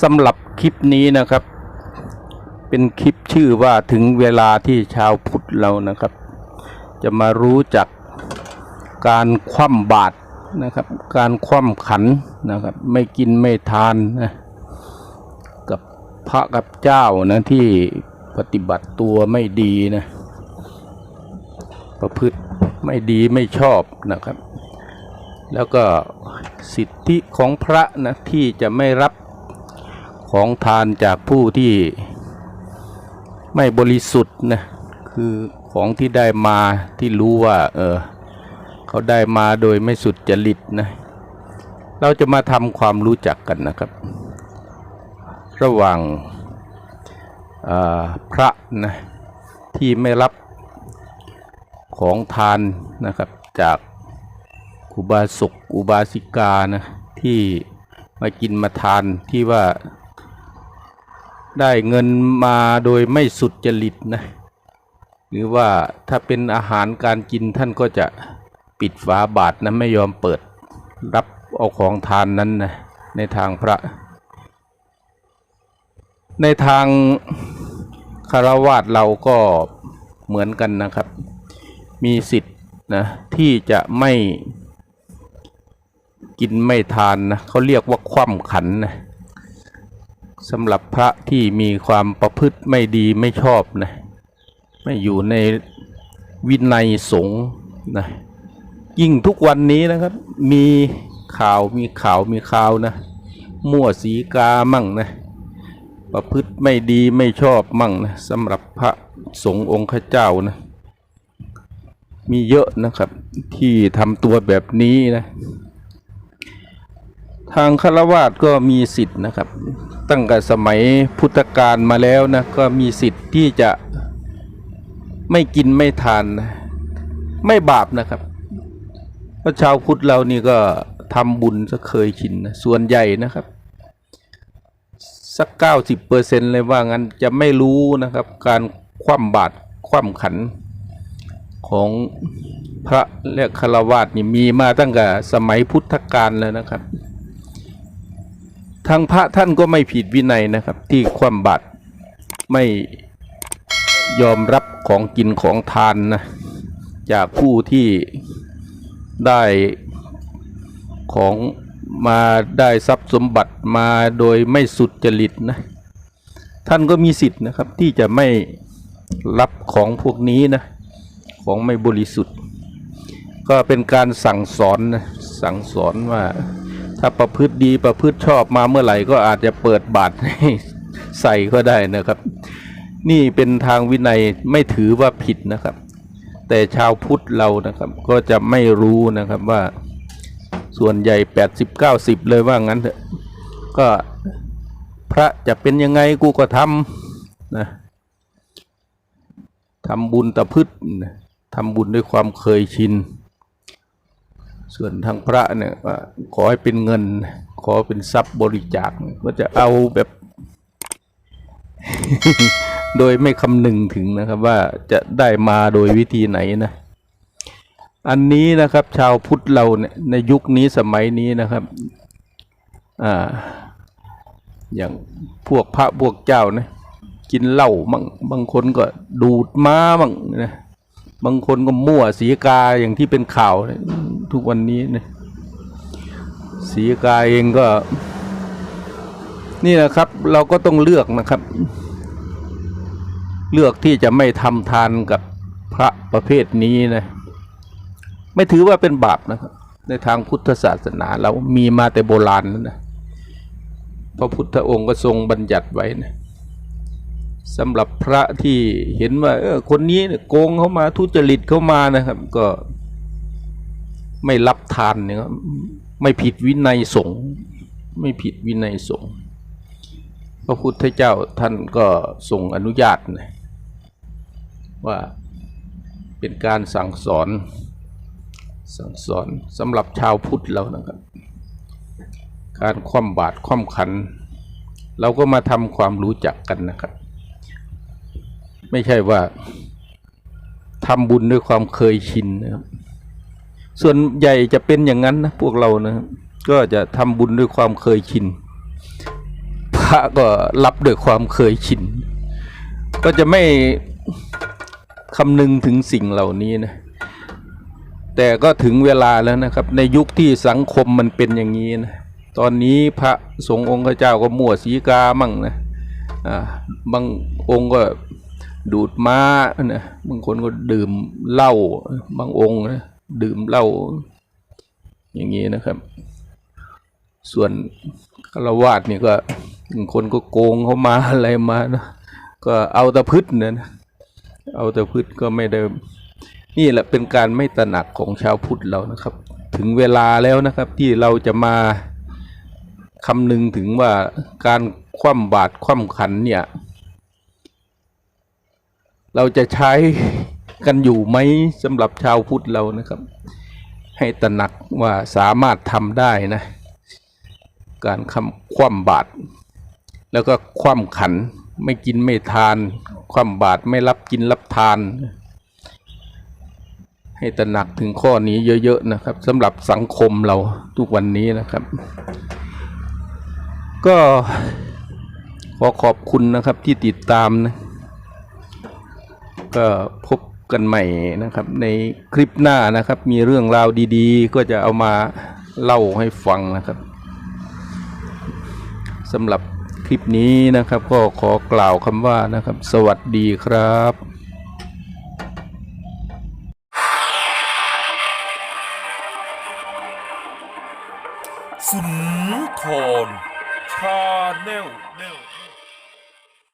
สำหรับคลิปนี้นะครับ เป็นคลิปชื่อว่าถึงเวลาที่ชาวพุทธเรานะครับ จะมารู้จักการคว่ำบาตรนะครับ การคว่ำขันนะครับ ไม่กินไม่ทานนะกับพระกับเจ้านะที่ปฏิบัติตัวไม่ดีนะประพฤติไม่ดีไม่ชอบนะครับ แล้วก็สิทธิของพระนะที่จะไม่รับ ของทานจากผู้ที่ไม่บริสุทธิ์นะคือของที่ได้มาที่รู้ว่า เออเขาได้มาโดยไม่สุดจริตนะเราจะมาทำความรู้จักกันนะครับ ระหว่างพระนะที่ไม่รับของทานนะครับ จากอุบาสกอุบาสิกานะที่มากินมาทานที่ว่า ได้เงินมาโดยไม่สุดจริตนะหรือว่าถ้าเป็นอาหารการกินท่านก็จะปิดฝาบาทนะไม่ยอมเปิดรับเอาของทานนั้นนะในทางพระ ในทางคารวาสเราก็เหมือนกันนะครับ มีสิทธิ์นะที่จะไม่กินไม่ทานนะเขาเรียกว่าคว่ำขันนะ สำหรับพระที่มีความประพฤติไม่ดีไม่ชอบนะไม่อยู่ในวินัยสงฆ์นะยิ่งทุกวันนี้นะครับ มีข่าวมีข่าวมีข่าวนะมั่วสีกามั่งนะประพฤติไม่ดีไม่ชอบมั่งนะสำหรับพระสงฆ์องค์ข้าเจ้านะมีเยอะนะครับที่ทำตัวแบบนี้นะ ทางฆราวาสก็มีสิทธิ์นะครับ ตั้งแต่สมัยพุทธกาลมาแล้วนะก็มีสิทธิ์ที่จะไม่กินไม่ทาน ไม่บาปนะครับเพราะชาวพุทธเรานี่ก็ทำบุญซะเคยชินนะส่วนใหญ่นะครับ สักเก้าสิบเปอร์เซ็นเลยว่างั้นจะไม่รู้นะครับ การคว่ำบาตรคว่ำขันของพระและคารวาสนี่มีมาตั้งแต่สมัยพุทธกาลแล้วนะครับ ทางพระท่านก็ไม่ผิดวินัยนะครับ ที่ความบาตรไม่ยอมรับของกินของทานนะจากผู้ที่ได้ของมาได้ทรัพย์สมบัติมาโดยไม่สุดจริตนะท่านก็มีสิทธิ์นะครับที่จะไม่รับของพวกนี้นะของไม่บริสุทธิ์ ก็เป็นการสั่งสอนนะสั่งสอนว่า ถ้าประพฤติดีประพฤติชอบมาเมื่อไหร่ก็อาจจะเปิดบาตรให้ใส่ก็ได้นะครับ นี่เป็นทางวินัยไม่ถือว่าผิดนะครับ แต่ชาวพุทธเรานะครับก็จะไม่รู้นะครับว่าส่วนใหญ่ 80-90 เลยว่างั้นเถอะก็พระจะเป็นยังไงกูก็ทำนะทำบุญตะพืชทำบุญด้วยความเคยชิน ส่วนทางพระเนี่ยขอให้เป็นเงิน ขอเป็นทรัพย์บริจาคก็จะเอาแบบ โดยไม่คำนึงถึงนะครับ ว่าจะได้มาโดยวิธีไหนนะ อันนี้นะครับ ชาวพุทธเราเนี่ยในยุคนี้สมัยนี้นะครับ อ่า อย่างพวกพระพวกเจ้านะกินเหล้าบางบางคนก็ดูดม้าบางนะ บางคนก็มั่วสีกาอย่างที่เป็นข่าวทุกวันนี้นะสีกาเองก็ นี่นะครับ เราก็ต้องเลือกนะครับ เลือกที่จะไม่ทำทานกับพระประเภทนี้นะไม่ถือว่าเป็นบาปนะครับ ในทางพุทธศาสนาเรามีมาแต่โบราณนะพระพุทธองค์ก็ทรงบัญญัติไว้นะ สำหรับพระที่เห็นว่า เออคนนี้เนี่ยโกงเข้ามาทุจริตเข้ามานะครับ ก็ไม่รับทานเนี่ยครับไม่ผิดวินัยสงฆ์ไม่ผิดวินัยสงฆ์พระพุทธเจ้าท่านก็ทรงอนุญาตนะว่าเป็นการสั่งสอนสั่งสอนสำหรับชาวพุทธเรานะครับ การคว่ำบาตรคว่ำขัน เราก็มาทำความรู้จักกันนะครับ ไม่ใช่ว่าทำบุญด้วยความเคยชินนะครับส่วนใหญ่จะเป็นอย่างนั้นนะพวกเรานะก็จะทำบุญด้วยความเคยชิน พระก็รับด้วยความเคยชิน ก็จะไม่คำนึงถึงสิ่งเหล่านี้นะแต่ก็ถึงเวลาแล้วนะครับ ในยุคที่สังคมมันเป็นอย่างนี้นะตอนนี้พระสงฆ์องค์เจ้าก็มั่วสีกามั่งนะอ่าบางองค์ก็ ดูดม้านะบางคนก็ดื่มเหล้าบางองค์นะดื่มเหล้าอย่างนี้นะครับ ส่วนฆราวาสนี่ก็บางคนก็โกงเขามาอะไรมานะก็เอาแต่พืชเนี่ยนะเอาแต่พืชก็ไม่ได้นี่แหละเป็นการไม่ตระหนักของชาวพุทธเรานะครับ ถึงเวลาแล้วนะครับที่เราจะมาคำนึงถึงว่าการคว่ำบาตรคว่ำขันเนี่ย เราจะใช้กันอยู่ไหมสำหรับชาวพุทธเรานะครับ ให้ตระหนักว่าสามารถทำได้นะ การคำคว่ำบาตรแล้วก็คว่ำขันไม่กินไม่ทาน คว่ำบาตรไม่รับกินรับทาน ให้ตระหนักถึงข้อนี้เยอะๆนะครับสำหรับสังคมเราทุกวันนี้นะครับ ก็ขอขอบคุณนะครับที่ติดตามนะ ก็พบกันใหม่นะครับ ในคลิปหน้านะครับ มีเรื่องราวดีๆ ก็จะเอามาเล่าให้ฟังนะครับสำหรับคลิปนี้นะครับ ก็ขอกล่าวคำว่านะครับ สวัสดีครับสุนทรชาแนล